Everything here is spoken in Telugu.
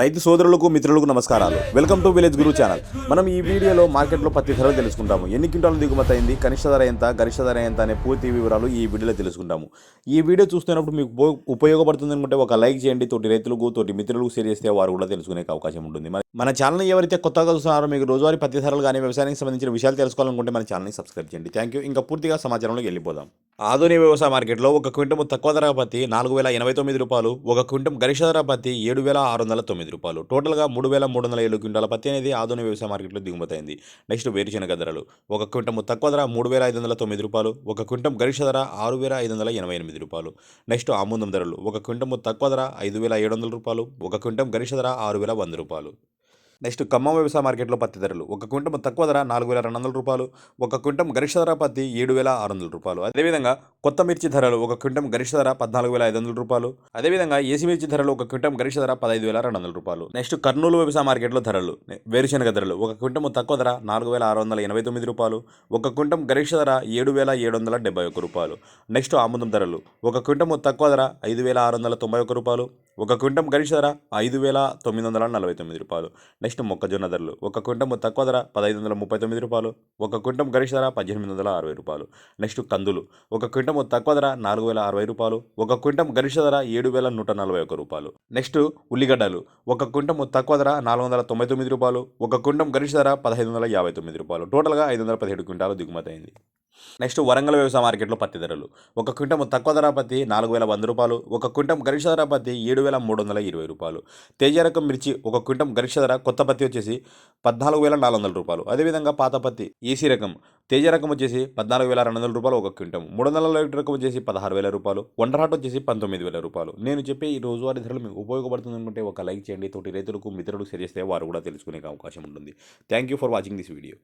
రైతు సోదరులకు మిత్రులకు నమస్కారాలు. Welcome to village Guru channel మనం ఈ వీడియోలో మార్కెట్లో పత్తి ధరలు తెలుసుకుంటాము. ఎన్ని క్వింటాలు దిగుమతి అయింది కనిష్ట ధర ఎంత గరిష్ట ధర ఎంత అనే పూర్తి వివరాలు ఈ వీడియోలో తెలుసుకుంటాము. ఈ వీడియో చూస్తున్నప్పుడు మీకు ఉపయోగపడుతుంది అనుకుంటే ఒక లైక్ చేయండి. తోటి రైతులకు తోటి మిత్రులకు షేర్ చేస్తే వారు కూడా తెలుసుకునే అవకాశం ఉంటుంది. మరి మన ఛానల్ ఎవరైతే కొత్తగా చూస్తున్నారో మీకు రోజువారీ పత్తి ధరలు కానీ వ్యవసాయానికి సంబంధించిన విషయాలు తెలుసుకోవాలనుకుంటే మన ఛానల్ని సబ్స్క్రైబ్ చేయండి. థ్యాంక్ యూ ఇంకా పూర్తిగా సమాచారంలోకి వెళ్ళిపోదాం. ఆధునిక వ్యవసాయ మార్కెట్లో ఒక క్వింటము తక్కువ ధర పత్తి నాలుగు వేల ఎనభై తొమ్మిది రూపాయలు ఒక క్వింటం గరిష్ట ధర పత్తి ఏడు వేల ఆరు వందల తొమ్మిది రూపాయలు. టోటల్గా మూడు వేల మూడు వందల ఏడు క్వింటాల పత్తి అనేది ఆధునిక వ్యవసాయ మార్కెట్లో దిగుమతైంది నెక్స్ట్ వేరుశనగ ధరలు. ఒక క్వింటము తక్కువ ధర మూడు వేల ఐదు వందల తొమ్మిది రూపాయలు ఒక క్వింటం గరిష్ట ధర ఆరు వేల ఐదు వందల ఎనభై ఎనిమిది రూపాయలు. నెక్స్ట్ ఆముదం ధరలు. ఒక క్వింటము తక్కువ ధర ఐదు వేల ఏడు వందల రూపాయలు ఒక క్వింటం గరిష్ట ధర ఆరు వేల వంద రూపాయలు. నెక్స్ట్ ఖమ్మం వ్యవసాయ మార్కెట్లో పత్తి ధరలు. ఒక క్వింటం తక్కువ ధర నాలుగు వేల రెండు వందల రూపాయలు. ఒక క్వింటం గరిష్ట ధర పత్తి ఏడు వేల ఆరు వందల రూపాయలు. అదేవిధంగా కొత్త మిర్చి ధరలు ఒక క్వింటం గరిష్ట ధర పద్నాలుగు వేల ఐదు వందల రూపాయలు. అదేవిధంగా ఏసీ మిర్చి ధరలు ఒక క్వింటం గరిష్ట ధర పదహైదు వేల రెండు వందల రూపాయలు. నెక్స్ట్ కర్నూలు వ్యవసాయ మార్కెట్లో ధరలు. వేరుశనగ ధరలు. ఒక క్వింటం తక్కువ ధర నాలుగు వేల ఆరు వందల ఎనభై తొమ్మిది రూపాయలు. ఒక క్వింటం గరిష్ట ధర ఏడు వేల ఏడు వందల డెబ్బై ఒక్క రూపాయలు. నెక్స్ట్ ఆముదం ధరలు. ఒక క్వింటం తక్కువ ధర ఐదు వేల ఆరు వందల తొంభై ఒక్క రూపాయలు. ఒక క్వింటం గరిష్ట ధర ఐదు వేల తొమ్మిది వందల నలభై తొమ్మిది రూపాయలు. నెక్స్ట్ మొక్కజొన్న ధరలు. ఒక క్వింటం తక్కువ ధర పదహైదు వందల ముప్పై తొమ్మిది రూపాయలు. ఒక క్వింటం గరిష్ట ధర పద్దెనిమిది వందల అరవై రూపాయలు. నెక్స్ట్ కందులు. ఒక క్వింటం తక్కువ ధర నాలుగు వేల అరవై రూపాయలు. ఒక క్వింటం గరిష్ట ధర ఏడు వేల నూట నలభై ఒక్క రూపాయలు. నెక్స్ట్ ఉల్లిగడ్డలు. ఒక క్వింటం తక్కువ ధర నాలుగు వందల తొంభై తొమ్మిది రూపాయలు. ఒక క్వింటం గరిష్ట ధర పదహైదు వందల యాభై తొమ్మిది రూపాయలు. టోటల్గా ఐదు వందల పదిహేడు క్వింటాలు దిగుమతి అయింది. నెక్స్ట్ వరంగల్ వ్యవసాయ మార్కెట్లో పత్తి ధరలు. ఒక క్వింటం తక్కువ ధర పత్తి నాలుగు వేల వంద రూపాయలు ఒక క్వింటం గరిష్ట ధర పత్తి ఏడు వేల మూడు వందల ఇరవై రూపాయలు. తేజ రకం మిర్చి ఒక క్వింటం గరిష్ట ధర కొత్త పత్తి వచ్చేసి పద్నాలుగు వేల నాలుగు వందల రూపాయలు. అదేవిధంగా పాత పత్తి ఏసీ రకం తేజ రకం వచ్చేసి పద్నాలుగు వేల రెండు వందల రూపాయలు ఒక క్వింటం మూడు వందల లీటర్ రకం వచ్చేసి పదహారు వేల రూపాయలు. వండరాట్ వచ్చేసి పంతొమ్మిది వేల రూపాయలు. నేను చెప్పే ఈ రోజువారీ ధరలు మీకు ఉపయోగపడుతుంది అనుకుంటే ఒక లైక్ చేయండి. తోటి రైతులకు మిత్రులకు షేర్ చేస్తే వారు కూడా తెలుసుకునే అవకాశం ఉంటుంది. Thank you for watching this video.